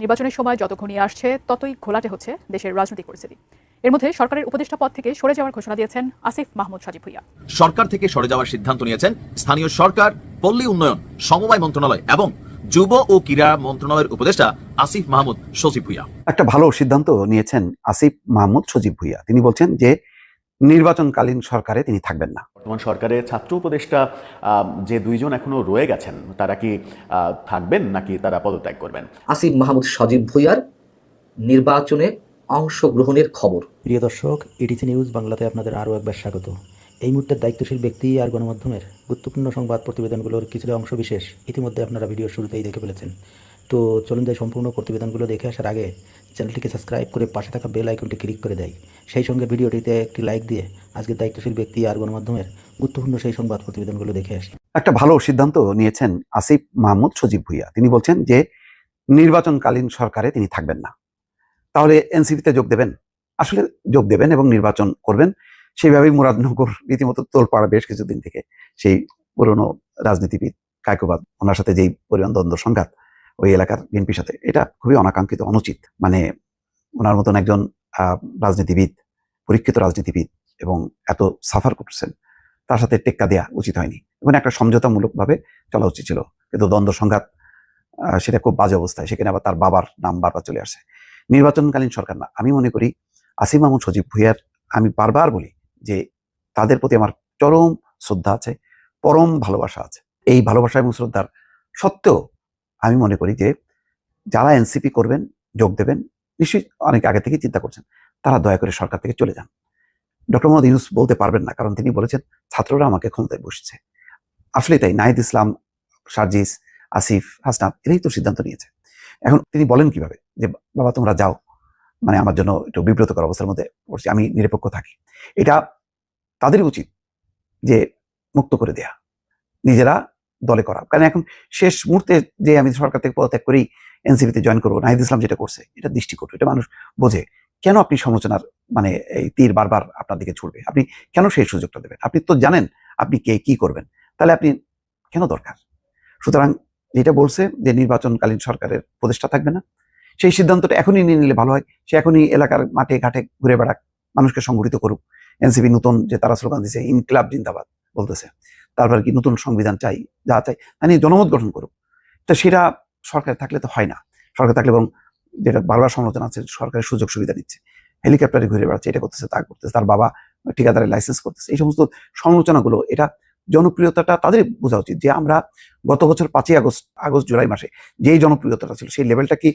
নির্বাচনের সময় যত ঘনিয়ে আসছে ততই ঘোলাটে হচ্ছে দেশের রাজনৈতিক পরিস্থিতি। এর মধ্যে সরকারের উপদেষ্টা পদ থেকে সরে যাওয়ার ঘোষণা দিয়েছেন আসিফ মাহমুদ সাজিব ভুইয়া। সরকার থেকে সরে যাওয়ার সিদ্ধান্ত নিয়েছেন স্থানীয় সরকার পল্লী উন্নয়ন সমবায় মন্ত্রণালয় এবং যুব ও ক্রীড়া মন্ত্রণালয়ের উপদেষ্টা আসিফ মাহমুদ সচিব ভুইয়া। একটা ভালো সিদ্ধান্ত নিয়েছেন আসিফ মাহমুদ সজীব ভুইয়া। তিনি বলছেন যে নির্বাচনকালীন সরকারে তিনি থাকবেন না। বর্তমান সরকারের ছাত্র উপদেষ্টা যে দুইজন এখনও রয়ে গেছেন তারা কি থাকবেন নাকি তারা পদত্যাগ করবেন? আসিফ মাহমুদ সজীব ভুইয়ার নির্বাচনে অংশগ্রহণের খবর। প্রিয় দর্শক ইটিসি নিউজ বাংলাতে আপনাদের আরও একবার স্বাগত। এই মুহূর্তের দায়িত্বশীল ব্যক্তি আর গণমাধ্যমের গুরুত্বপূর্ণ সংবাদ প্রতিবেদনগুলোর কিছুটা অংশ বিশেষ ইতিমধ্যে আপনারা ভিডিওর শুরুতেই দেখে ফেলেছেন। তো চলুন যাই সম্পূর্ণ প্রতিবেদনগুলো দেখে আসার আগে চ্যানেলটিকে সাবস্ক্রাইব করে পাশে থাকা বেল আইকনটি ক্লিক করে দেয়। সেই সঙ্গে ভিডিওটিতে একটি লাইক দিয়ে আজকের দায়িত্বশীল ব্যক্তি আর গণমাধ্যমের গুরুত্বপূর্ণ সেই সংবাদ প্রতিবেদনগুলো দেখে আসি। একটা ভালো সিদ্ধান্ত নিয়েছেন আসিফ মাহমুদ সজীব ভুইয়া। তিনি বলছেন যে, নির্বাচনকালীন সরকারে তিনি থাকবেন না। তাহলে এনসিপিতে যোগ দেবেন? আসলে যোগ দেবেন এবং নির্বাচন করবেন। সেইভাবেই মুরাদনগর রীতিমতো তোল তোলপাড়া বেশ কিছুদিন থেকে সেই পুরনো রাজনীতিবিদ কায়কোবাদ, ওনার সাথে যেই পরিমাণ দ্বন্দ্ব, সংঘাত, ওই এলাকার বিএনপির সাথে, এটা খুবই অনাকাঙ্ক্ষিত, অনুচিত। মানে ওনার মতন একজন রাজনীতিবিদ, পরীক্ষিত রাজনীতিবিদ এবং এত সাফার করছেন। তার সাথে টেক্কা দেওয়া উচিত হয়নি। এবং একটা সমঝোতামূলকভাবে চলা উচিত ছিল। কিন্তু দ্বন্দ্ব সংঘাত সেটা খুব বাজে অবস্থায়। সেখানে আবার তার বাবার নাম বারবার চলে আসছে নির্বাচনকালীন সরকার না। আমি মনে করি আসিম মাহমুদ সজীব ভুইয়ার আমি বারবার বলি যে তাদের প্রতি আমার চরম শ্রদ্ধা আছে, পরম ভালোবাসা আছে। এই ভালোবাসা এবং শ্রদ্ধার সত্ত্বেও আমি মনে করি যে যারা এনসিপি করবেন, যোগ দেবেন, নিশ্চয়ই অনেক আগে থেকে চিন্তা করছেন, তারা দয়া করে সরকার থেকে চলে যান। ডক্টর মোহাম্মদ ইউনুস বলতে পারবেন না, কারণ তিনি বলেছেন ছাত্ররা আমাকে ক্ষমতায় বসছে। আসলে তাই নাহিদ ইসলাম, সার্জিস, আসিফ, হাসনাত, এরাই তো সিদ্ধান্ত নিয়েছে। এখন তিনি বলেন কীভাবে যে, বাবা, তোমরা যাও মানে আমার জন্য একটু বিব্রতকর অবস্থার মধ্যে পড়ছি, আমি নিরপেক্ষ থাকি। এটা তাদেরই উচিত যে, মুক্ত করে দেয়া, নিজেরা দলে করা। কারণ এখন শেষ মুহূর্তে যে আমি সরকার থেকে পদত্যাগ করেই এনসিপিতে জয়েন করব নাহিদ ইসলাম যেটা করছে, এটা দৃষ্টিকটু, এটা মানুষ বোঝে। কেন আপনি সমালোচনার মানে এই তীর বারবার আপনার দিকে ছুটবে আপনি কেন সেই সুযোগটা দেবেন? আপনি তো জানেন আপনি কে, কি করবেন। তাহলে আপনি কেন দরকার? সুতরাং যেটা বলছে যে নির্বাচনকালীন সরকারের প্রতিষ্ঠা থাকবে না। সেই সিদ্ধান্তটা এখনই নিয়ে নিলে ভালো হয়। সে এখনই এলাকার মাঠে ঘাটে ঘুরে বেড়াক, মানুষকে সংগঠিত করুক। এনসিপি নতুন যে তারা স্লোগান দিছে ইনকলাব জিন্দাবাদ বলতেছে। তারপর কি নতুন সংবিধান চাই, যা চাই, তা নিয়ে জনমত গঠন করুক। তো সেটা সরকার থাকলে তো হয় না। সরকার থাকলে বরং যেটা বারবার সমালোচনা আছে, সরকারের সুযোগ সুবিধা নিচ্ছে হেলিকপ্টারে ঘুরে বেড়াচ্ছে, এটা করতেছে, তা করতেছে, তার বাবা ঠিকাদারের লাইসেন্স করতেছে। এই সমস্ত সমালোচনাগুলো, এটা জনপ্রিয়তাটা তাদের বোঝা উচিত যে আমরা গত বছর পাঁচই আগস্ট আগস্ট জুলাই মাসে যেই জনপ্রিয়তাটা ছিল, সেই লেভেলটা কি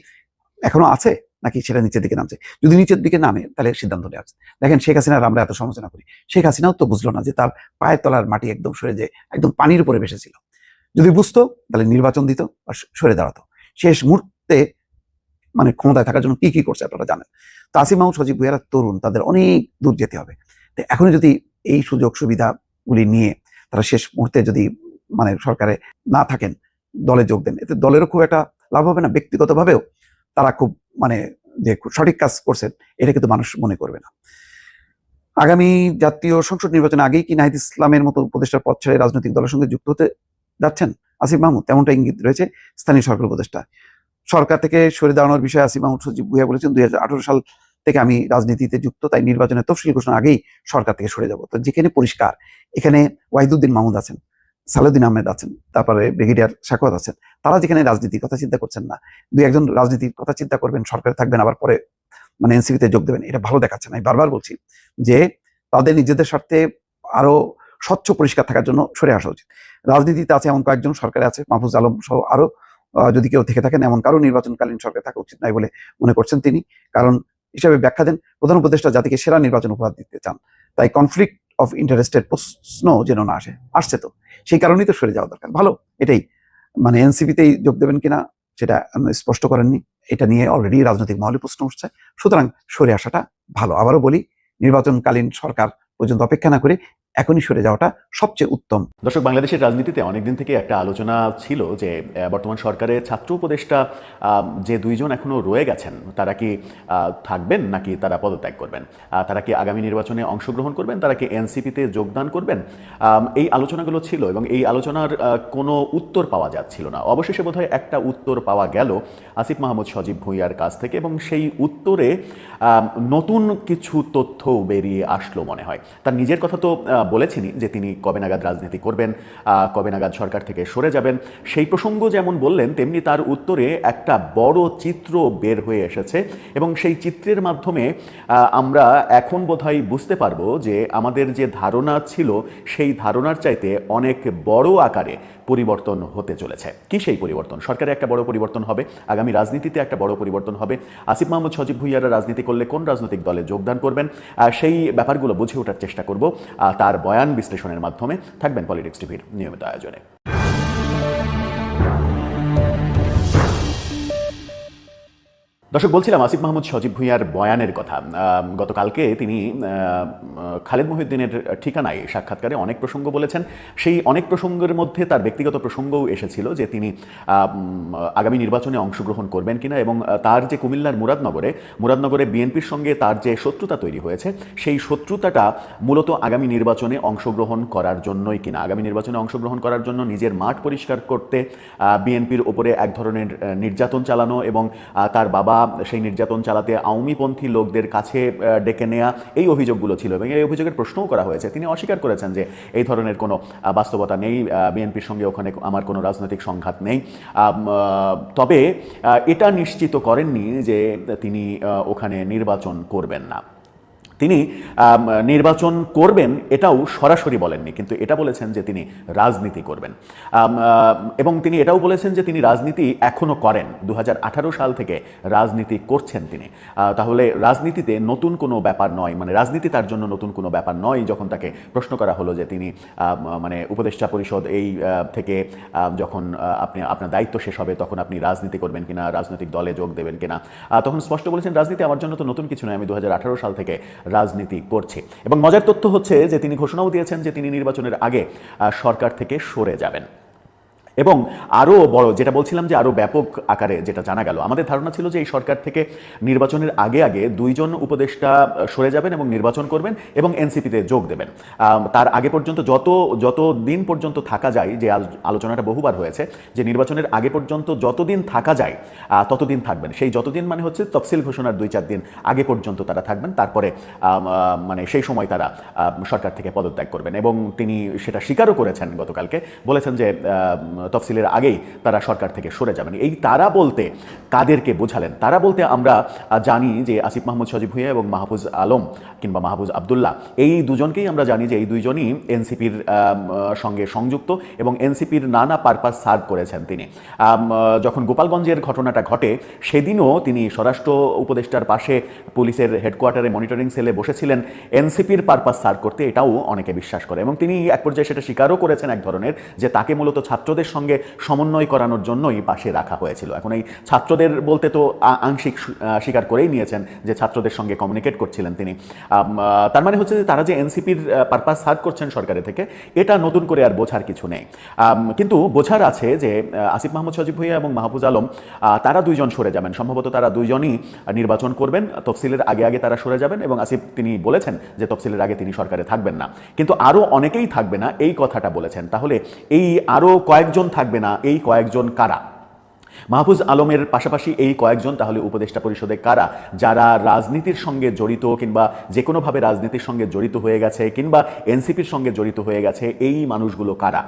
এখনও আছে? নাকি সেটা নিচের দিকে নামছে? যদি নিচের দিকে নামে, তাহলে সিদ্ধান্ত নেওয়া আছে দেখেন শেখ হাসিনার আমরা এত সমালোচনা করি। শেখ হাসিনাও তো বুঝলো না যে তার পায়ের তলার মাটি একদম সরে যে, একদম পানির উপরে ভেসেছিল। যদি বুঝতো, তাহলে নির্বাচন দিত আর সরে দাঁড়াতো। শেষ মুহূর্তে মানে ক্ষমতায় থাকার জন্য কি কি করছে আপনারা জানেন। তো আসিম মাহমুদ, সজীব ভুইয়ারা, তরুণ, তাদের অনেক দূর যেতে হবে। তো এখনই যদি এই সুযোগ সুবিধাগুলি নিয়ে তারা শেষ মুহূর্তে যদি মানে সরকারে না থাকেন, দলে যোগ দেন, এতে দলেরও খুব একটা লাভ হবে না। ব্যক্তিগতভাবেও তারা খুব মানে যে সঠিক কাজ করছেন, এটা কিন্তু মানুষ মনে করবে না। আগামী জাতীয় সংসদ নির্বাচনে আগেই কি নাহিদ ইসলামের মতো উপদেষ্টার পদ ছেড়ে রাজনৈতিক দলের সঙ্গে যুক্ত হতে যাচ্ছেন? আসিফ মাহমুদ, তেমনটা ইঙ্গিত রয়েছে স্থানীয় সরকার উপদেষ্টা সরকার থেকে সরে দাঁড়ানোর বিষয়ে আসিফ মাহমুদ সজিব ভুইয়া বলেছেন, দুই হাজার আঠেরো সাল থেকে আমি রাজনীতিতে যুক্ত, তাই নির্বাচনের তফসিল ঘোষণা আগেই সরকার থেকে সরে যাব। তো যেখানে পরিষ্কার, এখানে ওয়াহিদুদ্দিন মাহমুদ আছেন, সালাউদ্দিন আহমেদ আছেন, তারপরে ব্রিগেডিয়ার শাকওয়াত আছেন, তারা যেখানে রাজনীতির কথা চিন্তা করছেন না, দুই একজন রাজনীতির কথা চিন্তা করবেন, সরকারে থাকবেন, আবার পরে মানে এনসিপিতে যোগ দেবেন, এটা ভালো দেখাচ্ছে না। আমি বারবার বলছি যে তাদের নিজেদের স্বার্থে আরও স্বচ্ছ, পরিষ্কার থাকার জন্য সরে আসা উচিত। রাজনীতিতে আছে এমন কয়েকজন সরকারে আছে, মাহফুজ আলম সহ আরও যদি কেউ থেকে থাকেন, এমন কারও নির্বাচনকালীন সরকার থাকা উচিত নয় বলে মনে করছেন তিনি। কারণ হিসাবে ব্যাখ্যা দেন, প্রধান উপদেষ্টা জাতিকে সেরা নির্বাচন উপহার দিতে চান। তাই কনফ্লিক্ট অফ ইন্টারেস্টের প্রশ্ন যেন না আসে, আসছে তো। সেই কারণেই তো সরে যাওয়া দরকার। ভালো, এটাই। মানে এনসিপিতেই যোগ দেবেন কিনা, সেটা স্পষ্ট করেননি। এটা নিয়ে অলরেডি রাজনৈতিক মহলে প্রশ্ন উঠছে। সুতরাং সরে আসাটা ভালো। আবারও বলি, নির্বাচনকালীন সরকার পর্যন্ত অপেক্ষা না করে এখনই সরে যাওয়াটা সবচেয়ে উত্তম। দর্শক, বাংলাদেশের রাজনীতিতে অনেকদিন থেকে একটা আলোচনা ছিল যে বর্তমান সরকারের ছাত্র উপদেষ্টা যে দুইজন এখনও রয়ে গেছেন, তারা কি থাকবেন নাকি তারা পদত্যাগ করবেন? তারা কি আগামী নির্বাচনে অংশগ্রহণ করবেন? তারা কি এনসিপিতে যোগদান করবেন? এই আলোচনাগুলো ছিল এবং এই আলোচনার কোনো উত্তর পাওয়া যাচ্ছিল না। অবশেষে বোধহয় একটা উত্তর পাওয়া গেল আসিফ মাহমুদ সজীব ভুঁইয়ার কাছ থেকে এবং সেই উত্তরে নতুন কিছু তথ্য বেরিয়ে আসলো মনে হয়। তার নিজের কথা তো বলেছিনি যে তিনি কবে নাগাদ রাজনীতি করবেন কবে নাগাদ সরকার থেকে সরে যাবেন, সেই প্রসঙ্গ যেমন বললেন, তেমনি তার উত্তরে একটা বড় চিত্র বের হয়ে এসেছে এবং সেই চিত্রের মাধ্যমে আমরা এখন বোধহয় বুঝতে পারব যে আমাদের যে ধারণা ছিল, সেই ধারণার চাইতে অনেক বড় আকারে পরিবর্তন হতে চলেছে। কি সেই পরিবর্তন? সরকারে একটা বড় পরিবর্তন হবে, আগামী রাজনীতিতে একটা বড় পরিবর্তন হবে। আসিফ মাহমুদ, সজীব ভুইয়ারা রাজনীতি করলে কোন রাজনৈতিক দলে যোগদান করবেন? সেই ব্যাপারগুলো বুঝে ওঠার চেষ্টা করব তার বয়ান বিশ্লেষণের মাধ্যমে। থাকবেন পলিটিক্স টিভির নিয়মিত আয়োজনে। দর্শক, বলছিলাম আসিফ মাহমুদ সজীব ভুঁইয়ার বয়ানের কথা। গতকালকে তিনি খালেদ মহিউদ্দিনের ঠিকানায় সাক্ষাৎকারে অনেক প্রসঙ্গ বলেছেন। সেই অনেক প্রসঙ্গের মধ্যে তার ব্যক্তিগত প্রসঙ্গও এসেছিল যে তিনি আগামী নির্বাচনে অংশগ্রহণ করবেন কিনা এবং তার যে কুমিল্লার মুরাদনগরে মুরাদনগরে বিএনপির সঙ্গে তার যে শত্রুতা তৈরি হয়েছে, সেই শত্রুতাটা মূলত আগামী নির্বাচনে অংশগ্রহণ করার জন্যই কিনা। আগামী নির্বাচনে অংশগ্রহণ করার জন্য নিজের মাঠ পরিষ্কার করতে বিএনপির ওপরে এক ধরনের নির্যাতন চালানো এবং তার বাবা সেই নির্যাতন চালাতে আওয়ামীপন্থী লোকদের কাছে ডেকে নেওয়া এই অভিযোগগুলো ছিল। এবং এই অভিযোগের প্রশ্নও করা হয়েছে। তিনি অস্বীকার করেছেন যে এই ধরনের কোনো বাস্তবতা নেই বিএনপির সঙ্গে ওখানে আমার কোনো রাজনৈতিক সংঘাত নেই। তবে এটা নিশ্চিত করেননি যে তিনি ওখানে নির্বাচন করবেন না। তিনি নির্বাচন করবেন এটাও সরাসরি বলেননি, কিন্তু এটা বলেছেন যে তিনি রাজনীতি করবেন। এবং তিনি এটাও বলেছেন যে তিনি রাজনীতি এখনও করেন। দু হাজার আঠারো সাল থেকে রাজনীতি করছেন তিনি। তাহলে রাজনীতিতে নতুন কোনো ব্যাপার নয় মানে রাজনীতি তার জন্য নতুন কোনো ব্যাপার নয় যখন তাকে প্রশ্ন করা হলো যে তিনি মানে উপদেষ্টা পরিষদ এই থেকে যখন আপনি, আপনার দায়িত্ব শেষ হবে তখন আপনি রাজনীতি করবেন কিনা, রাজনৈতিক দলে যোগ দেবেন কিনা। তখন স্পষ্ট বলেছেন, রাজনীতি আমার জন্য তো নতুন কিছু নয়। আমি দু হাজার আঠারো সাল থেকে রাজনীতি করছে। এবং মজার তথ্য হচ্ছে যে, তিনি ঘোষণাও দিয়েছেন যে, তিনি নির্বাচনের আগে সরকার থেকে সরে যাবেন। এবং আরও বড়, যেটা বলছিলাম যে আরও ব্যাপক আকারে যেটা জানা গেল, আমাদের ধারণা ছিল যে এই সরকার থেকে নির্বাচনের আগে আগে দুইজন উপদেষ্টা সরে যাবেন এবং নির্বাচন করবেন এবং এনসিপিতে যোগ দেবেন। তার আগে পর্যন্ত যত যত দিন পর্যন্ত থাকা যায়, যে আলোচনাটা বহুবার হয়েছে, যে নির্বাচনের আগে পর্যন্ত যতদিন থাকা যায় ততদিন থাকবেন। সেই যতদিন মানে হচ্ছে তফসিল ঘোষণার দুই চার দিন আগে পর্যন্ত তারা থাকবেন, তারপরে মানে সেই সময় তারা সরকার থেকে পদত্যাগ করবেন। এবং তিনি সেটা স্বীকারও করেছেন গতকালকে, বলেছেন যে তফসিলের আগেই তারা সরকার থেকে সরে যাবেন। এই তারা বলতে কাদেরকে বোঝালেন? তারা বলতে আমরা জানি যে আসিফ মাহমুদ সজীব ভুঁইয়া এবং মাহফুজ আলম কিংবা মাহফুজ আবদুল্লাহ, এই দুজনকেই আমরা জানি যে এই দুইজনই এনসিপির সঙ্গে সংযুক্ত এবং এনসিপির নানা পারপাস সার্ভ করেছেন তিনি। যখন গোপালগঞ্জের ঘটনাটা ঘটে, সেদিনও তিনি স্বরাষ্ট্র উপদেষ্টার পাশে পুলিশের হেডকোয়ার্টারে মনিটরিং সেলে বসেছিলেন এনসিপির পারপাস সার্ভ করতে, এটাও অনেকে বিশ্বাস করে। এবং তিনি এক পর্যায়ে সেটা স্বীকারও করেছেন এক ধরনের যে তাকে মূলত ছাত্রদের সঙ্গে সমন্বয় করানোর জন্যই পাশে রাখা হয়েছিল। এখন এই ছাত্রদের বলতে তো আংশিক স্বীকার করেই নিয়েছেন যে ছাত্রদের সঙ্গে কমিউনিকেট করছিলেন তিনি। তার মানে হচ্ছে যে তারা যে এনসিপির পারপাস সার্ভ করছেন সরকারের থেকে, এটা নতুন করে আর বোঝার কিছু নেই। কিন্তু বোঝার আছে যে আসিফ মাহমুদ সজিব ভুইয়া এবং মাহফুজ আলম তারা দুইজন সরে যাবেন। সম্ভবত তারা দুইজনই নির্বাচন করবেন, তফসিলের আগে আগে তারা সরে যাবেন এবং আসিফ তিনি বলেছেন যে তফসিলের আগে তিনি সরকারে থাকবেন না। কিন্তু আরও অনেকেই থাকবে না, এই কথাটা বলেছেন। তাহলে এই আরও কয়েকজন থাকবে না এই কয়েকজন কারা? মাহফুজ আলমের পাশাপাশি এই কয়েকজন তাহলে উপদেষ্টা পরিষদে কারা? যারা রাজনীতির সঙ্গে জড়িত কিংবা যে কোনোভাবে রাজনীতির সঙ্গে জড়িত হয়ে গেছে কিংবা এনসিপির সঙ্গে জড়িত হয়ে গেছে এই মানুষগুলো কারা?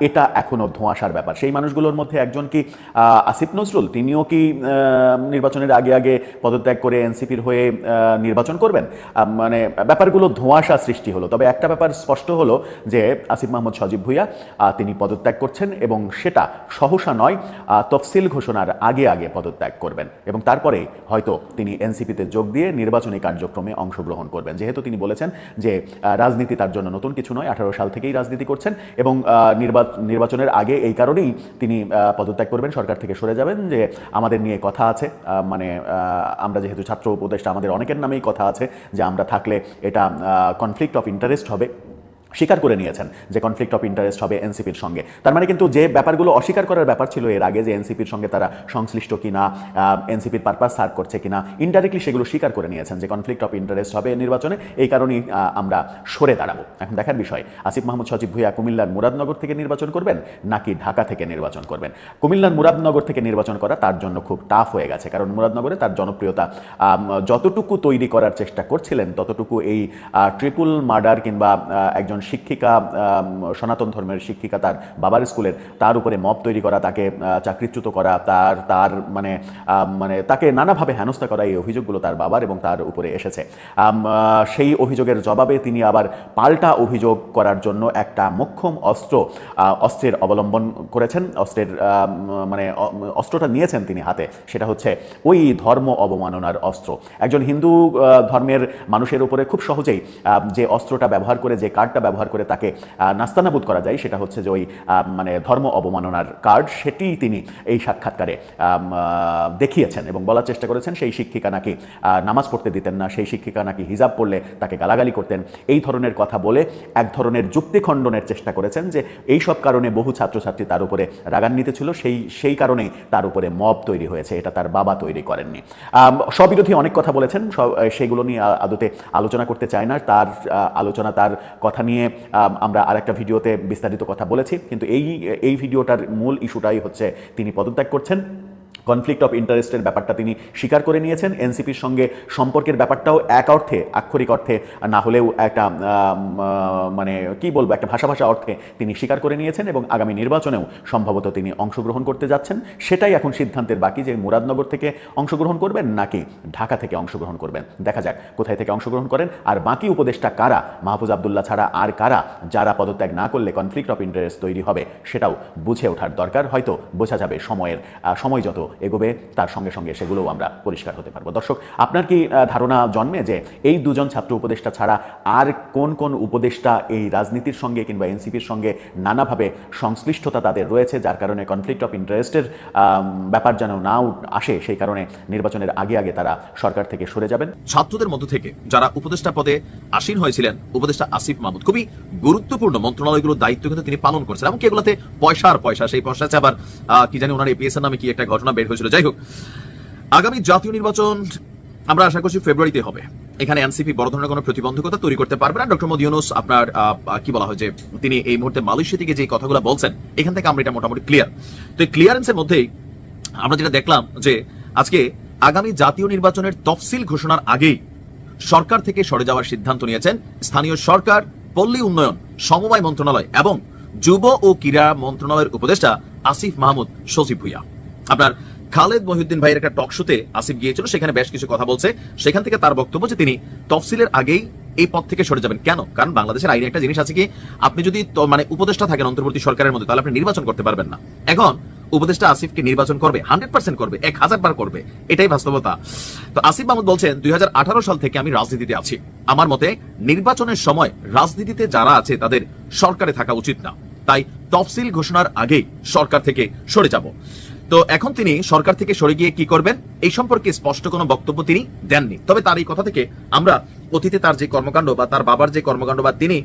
এটা এখনও ধোঁয়াশার ব্যাপার। সেই মানুষগুলোর মধ্যে একজন কি আসিফ নজরুল? তিনিও কি নির্বাচনের আগে আগে পদত্যাগ করে এনসিপির হয়ে নির্বাচন করবেন? মানে ব্যাপারগুলো ধোঁয়াশা সৃষ্টি হলো। তবে একটা ব্যাপার স্পষ্ট হলো যে আসিফ মাহমুদ সজীব ভুইয়া তিনি পদত্যাগ করছেন এবং সেটা সহসা নয়। আহ, তফসিল ঘোষণার আগে আগে পদত্যাগ করবেন এবং তারপরে হয়তো তিনি এনসিপিতে যোগ দিয়ে নির্বাচনী কার্যক্রমে অংশগ্রহণ করবেন। যেহেতু তিনি বলেছেন যে রাজনীতি তার জন্য নতুন কিছু নয়, আঠারো সাল থেকেই রাজনীতি করছেন এবং নির্বাচনের আগে এই কারণেই তিনি পদত্যাগ করবেন। সরকার থেকে সরে যাবেন যে, আমাদের নিয়ে কথা আছে মানে আমরা যেহেতু ছাত্র উপদেষ্টা, আমাদের অনেকের নামেই কথা আছে যে, আমরা থাকলে এটা কনফ্লিক্ট অফ ইন্টারেস্ট হবে। স্বীকার করে নিয়েছেন যে কনফ্লিক্ট অফ ইন্টারেস্ট হবে এনসিপির সঙ্গে। তার মানে কিন্তু যে ব্যাপারগুলো অস্বীকার করার ব্যাপার ছিল এর আগে যে এনসিপির সঙ্গে তারা সংশ্লিষ্ট কিনা এনসিপির পারপাস সার্ভ করছে কিনা ইনডাইরেক্টলি সেগুলো স্বীকার করে নিয়েছেন যে কনফ্লিক্ট অফ ইন্টারেস্ট হবে নির্বাচনে। এই কারণেই আমরা সরে দাঁড়াবো। এখন দেখার বিষয় আসিফ মাহমুদ সচিব ভুইয়া কুমিল্লার মুরাদনগর থেকে নির্বাচন করবেন নাকি ঢাকা থেকে নির্বাচন করবেন? কুমিল্লার মুরাদনগর থেকে নির্বাচন করা তার জন্য খুব টাফ হয়ে গেছে কারণ মুরাদনগরে তার জনপ্রিয়তা যতটুকু তৈরি করার চেষ্টা করছিলেন ততটুকু এই ট্রিপল মার্ডার কিংবা আহ, একজন শিক্ষিকা সনাতন ধর্মের শিক্ষিকা তার বাবার স্কুলের, তার উপরে মব তৈরি করা, তাকে চাকরিচ্যুত করা, তার তার মানে মানে তাকে নানাভাবে হেনস্থা করা এই অভিযোগগুলো তার বাবার এবং তার উপরে এসেছে। সেই অভিযোগের জবাবে তিনি আবার পাল্টা অভিযোগ করার জন্য একটা মোক্ষম অস্ত্র অস্ত্রের অবলম্বন করেছেন, অস্ত্রের মানে অস্ত্রটা নিয়েছেন তিনি হাতে, সেটা হচ্ছে ওই ধর্ম অবমাননার অস্ত্র। একজন হিন্দু ধর্মের মানুষের উপরে খুব সহজেই যে অস্ত্রটা ব্যবহার করে, যে কার্ডটা ব্যবহার করে তাকে নাস্তানাবুদ করা যায়। সেটা হচ্ছে যে ওই মানে ধর্ম অবমাননার কার্ড, সেটি তিনি এই সাক্ষাৎকারে দেখিয়েছেন এবং বলার চেষ্টা করেছেন, সেই শিক্ষিকা নাকি নামাজ পড়তে দিতেন না, সেই শিক্ষিকা নাকি হিজাব পড়লে তাকে গালাগালি করতেন। এই ধরনের কথা বলে এক ধরনের যুক্তি খণ্ডনের চেষ্টা করেছেন যে এই সব কারণে বহু ছাত্রছাত্রী তার উপরে রাগান্বিত ছিল, সেই সেই কারণেই তার উপরে মব তৈরি হয়েছে, এটা তার বাবা তৈরি করেননি। স্ববিরোধী অনেক কথা বলেছেন সেগুলো নিয়ে আদতে আলোচনা করতে চায় না, তার আলোচনা, তার কথা নিয়ে আম, আমরা আরেকটা ভিডিওতে বিস্তারিত কথা বলেছি। কিন্তু এই এই ভিডিওটার মূল ইস্যুটাই হচ্ছে তিনি পদত্যাগ করছেন। কনফ্লিক্ট অফ ইন্টারেস্টের ব্যাপারটা তিনি স্বীকার করে নিয়েছেন। এনসিপির সঙ্গে সম্পর্কের ব্যাপারটাও এক অর্থে, আক্ষরিক অর্থে না হলেও একটা মানে কি বলব, একটা ভাষা ভাষা অর্থে তিনি স্বীকার করে নিয়েছেন এবং আগামী নির্বাচনেও সম্ভবত তিনি অংশগ্রহণ করতে যাচ্ছেন। সেটাই এখন সিদ্ধান্তের বাকি যে মুরাদনগর থেকে অংশগ্রহণ করবেন নাকি ঢাকা থেকে অংশগ্রহণ করবেন। দেখা যাক কোথায় থেকে অংশগ্রহণ করেন। আর বাকি উপদেষ্টা কারা, মাহফুজ আবদুল্লাহ ছাড়া আর কারা, যারা পদত্যাগ না করলে কনফ্লিক্ট অফ ইন্টারেস্ট তৈরি হবে, সেটাও বুঝে ওঠার দরকার। হয়তো বোঝা যাবে সময়ের সময় যত এগোবে, তার সঙ্গে সঙ্গে সেগুলোও আমরা পরিষ্কার হতে পারব। দর্শক, আপনার কি ধারণা জন্মে যে এই দুজন ছাত্র উপদেষ্টা ছাড়া আর কোন কোন উপদেষ্টা এই রাজনীতির সঙ্গে কিংবা এনসিপির সঙ্গে নানাভাবে সংশ্লিষ্টতা তাদের রয়েছে, যার কারণে কনফ্লিক্ট অফ ইন্টারেস্টের ব্যাপার যেন না আসে, সেই কারণে নির্বাচনের আগে আগে তারা সরকার থেকে সরে যাবেন। ছাত্রদের মধ্য থেকে যারা উপদেষ্টা পদে আসীন হয়েছিলেন, উপদেষ্টা আসিফ মাহমুদ, খুবই গুরুত্বপূর্ণ মন্ত্রণালয়গুলোর দায়িত্ব কিন্তু তিনি পালন করছেন, এমনকি এগুলোতে পয়সা আর পয়সা, সেই পয়সা আবার কি জানি ওনার এপিএস নামে কি একটা ঘটনা বের হয়েছিল। যাই হোক, আগামী জাতীয় নির্বাচন আমরা আশা করছি ফেব্রুয়ারিতে হবে। এখানে এনসিপি বড় ধরনের কোনো প্রতিবন্ধকতা তৈরি করতে পারবে না। ডক্টর মোদী ইউনুস আপনার কি বলা হয় যে, তিনি এই মুহূর্তে মালয়েশিয়া থেকে যে কথাগুলো বলছেন, এখান থেকে আমরা এটা মোটামুটি ক্লিয়ার তো এই ক্লিয়ারেন্সের মধ্যেই আমরা যেটা দেখলাম যে, আজকে আগামী জাতীয় নির্বাচনের তফসিল ঘোষণার আগেই সরকার থেকে সরে যাওয়ার সিদ্ধান্ত নিয়েছেন স্থানীয় সরকার, পল্লী উন্নয়ন, সমবায় মন্ত্রণালয় এবং যুব ও ক্রীড়া মন্ত্রণালয়ের উপদেষ্টা আসিফ মাহমুদ সচিব ভুইয়া। আপনার খালেদ মহিউদ্দিন ভাইয়ের একটা টক শোতে আসিফ গিয়েছিল, সেখানে বেশ কিছু কথা বলছে। সেখান থেকে তার বক্তব্য যে তিনি তফসিলের আগেই এই পথ থেকে সরে যাবেন। কেন? কারণ বাংলাদেশের আইনে একটা জিনিস আছে কি, আপনি যদি মানে উপদেষ্টা থাকেন অন্তর্বর্তী সরকারের মধ্যে, তাহলে আপনি নির্বাচন করতে পারবেন না। এখন উপদেষ্টা আসিফকে নির্বাচন করবে হান্ড্রেড পার্সেন্ট করবে, এক হাজার বার করবে, এটাই বাস্তবতা। তো আসিফ মাহমুদ বলছেন, দুই হাজার আঠারো সাল থেকে আমি রাজনীতিতে আছি। আমার মতে নির্বাচনের সময় রাজনীতিতে যারা আছে, তাদের সরকারে থাকা উচিত না। তাই তফসিল ঘোষণার আগেই সরকার থেকে সরে যাব। তো এখন তিনি সরকার থেকে সরে গিয়ে কি করবেন? এই সম্পর্কে স্পষ্ট কোনো বক্তব্য তিনি দেননি। তবে তার এই কথা থেকে আমরা অতীতে তার যে কর্মকাণ্ড বা তার বাবার যে কর্মকাণ্ড বা তিনি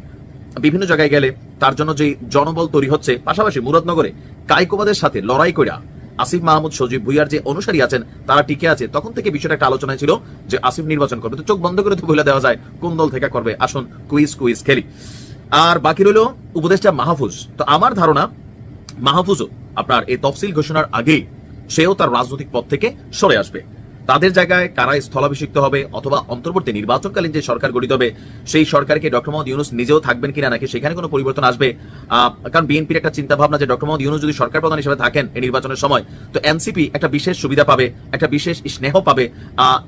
বিভিন্ন জায়গায় গেলে তার জন্য যে জনবল তৈরি হচ্ছে, পাশাপাশি মুরাদনগরে কাইকোবাদের সাথে লড়াই কইরা আসিফ মাহমুদ, সজীব ভুইয়ার যে অনুসারী আছেন, তারা টিকে আছে। তখন থেকে বিষয়টা একটা আলোচনা ছিল যে আসিফ নির্বাচন করবে। তো চোখ বন্ধ করে তো বলে দেওয়া যায় কোন দল থেকে করবে। আসুন, কুইজ কুইজ খেলি। আর বাকি রইল উপদেষ্টা মাহফুজ। তো আমার ধারণা মাহফুজও আপনার এই তফসিল ঘোষণার আগেই সেও তার রাজনৈতিক পদ থেকে সরে আসবে। তাদের জায়গায় কারা স্থলাভিষিক্ত হবে অথবা অন্তর্বর্তী নির্বাচনকালীন যে সরকার গঠিত হবে, সেই সরকারকে ডক্টর মোহাম্মদ ইউনুস নিজেও থাকবেন কিনা নাকি সেখানে কোনো পরিবর্তন আসবে? কারণ বিএনপির একটা চিন্তা ভাবনা যে ডক্টর মোহাম্মদ ইউনুস যদি সরকার প্রধান হিসেবে থাকেন এই নির্বাচনের সময়, তো এনসিপি একটা বিশেষ সুবিধা পাবে, একটা বিশেষ স্নেহ পাবে।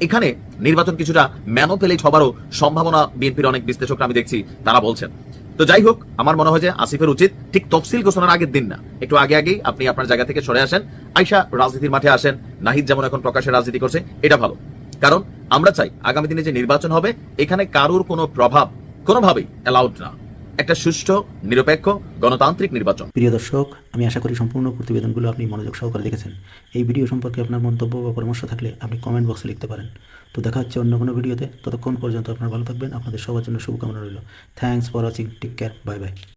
এখানে নির্বাচন কিছুটা ম্যানোপেলেট হবারও সম্ভাবনা বিএনপির অনেক বিশ্লেষকরা আমি দেখছি, তারা বলছেন। তো যাই হোক, আমার মনে হয় যে আসিফের উচিত ঠিক তফসিল ঘোষণার আগের দিন না। একটু আগে আগেই আপনি আপনার জায়গা থেকে সরে আসেন আইসা রাজনীতির মাঠে আসেন, নাহিদ যেমন এখন প্রকাশ্যে রাজনীতি করছে, এটা ভালো। কারণ আমরা চাই আগামী দিনে যে নির্বাচন হবে, এখানে কারুর কোনো প্রভাব কোনোভাবেই অ্যালাউড না। একটা সুষ্ঠু, নিরপেক্ষ গণতান্ত্রিক নির্বাচন। প্রিয় দর্শক, আমি আশা করি সম্পূর্ণ প্রতিবেদনগুলো আপনি মনোযোগ সহকারে দেখেছেন। এই ভিডিও সম্পর্কে আপনার মন্তব্য বা পরামর্শ থাকলে আপনি কমেন্ট বক্সে লিখতে পারেন। তো দেখা হচ্ছে অন্য কোনো ভিডিওতে। ততক্ষণ পর্যন্ত আপনারা ভালো থাকবেন। আপনাদের সবার জন্য শুভকামনা রইল। Thanks for watching take care bye bye